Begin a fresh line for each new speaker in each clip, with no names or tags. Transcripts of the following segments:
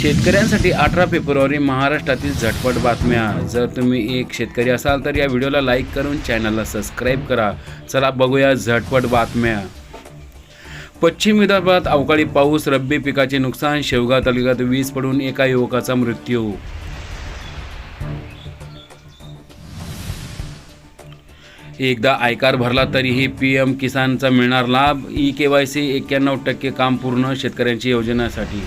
शेतकऱ्यांसाठी अठरा फेब्रुवारी महाराष्ट्रातील झटपट बातम्या. जर तुम्ही एक शेतकरी असाल तर या व्हिडिओला लाईक करून चॅनलला सबस्क्राईब करा. चला बघूया झटपट बातम्या. पश्चिम विदर्भात अवकाळी पाऊस रब्बी पिकाचे नुकसान शेवगाव तालुक्यात वीज पडून एका युवकाचा मृत्यू. एकदा आयकार भरला तरीही पी एम किसानचा मिळणार लाभ ई के वाय सी एक्क्याण्णव टक्के काम पूर्ण शेतकऱ्यांची योजनेसाठी.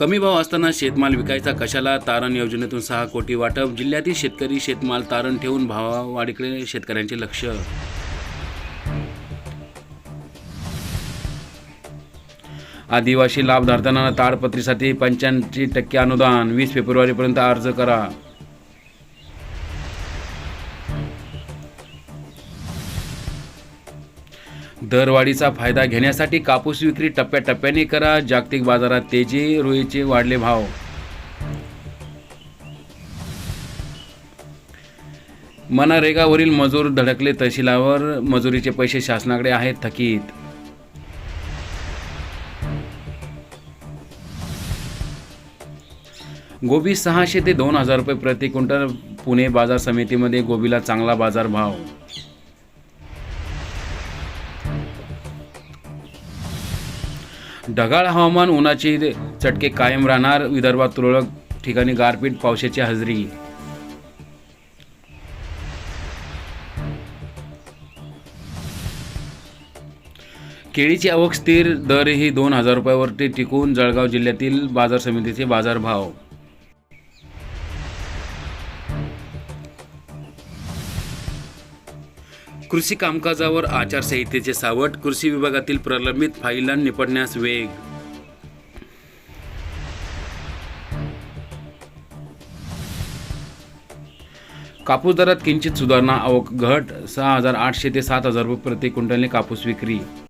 कमी भाव असताना शेतमाल विकायचा कशाला? तारण योजनेतून सहा कोटी वाटप जिल्ह्यातील शेतकरी शेतमाल तारण ठेवून भावावाढीकडे शेतकऱ्यांचे लक्ष. आदिवासी लाभधारकांना ताडपत्रीसाठी पंच्याऐंशी टक्के अनुदान वीस फेब्रुवारीपर्यंत अर्ज करा. दरवाढीचा फायदा घेण्यासाठी कापूस विक्री टप्प्याटप्प्याने करा जागतिक बाजारात तेजी रुईचे वाढले भाव. मनरेगावरील मजूर धडकले तहसीलावर मजुरीचे पैसे शासनाकडे आहेत थकीत. गोबी सहाशे ते दोन हजार रुपये प्रति क्विंटल पुणे बाजार समितीमध्ये गोबीला चांगला बाजार ढगाळ हवामान उन्हाचे चटके कायम राहणार. विदर्भात तुरळक ठिकाणी गारपीट पावसाची हजेरी. केळीची आवक स्थिर दरही दोन हजार रुपयावरती टिकून. जळगाव जिल्ह्यातील बाजार समितीचे बाजारभाव कृषी कामकाजावर आचारसंहितेचे सावट कृषी विभागातील प्रलंबित फाईला निपटण्यास वेग. कापूस दरात किंचित सुधारणा अवघट घट सहा हजार आठशे ते सात हजार रुपये प्रति क्विंटलने कापूस विक्री.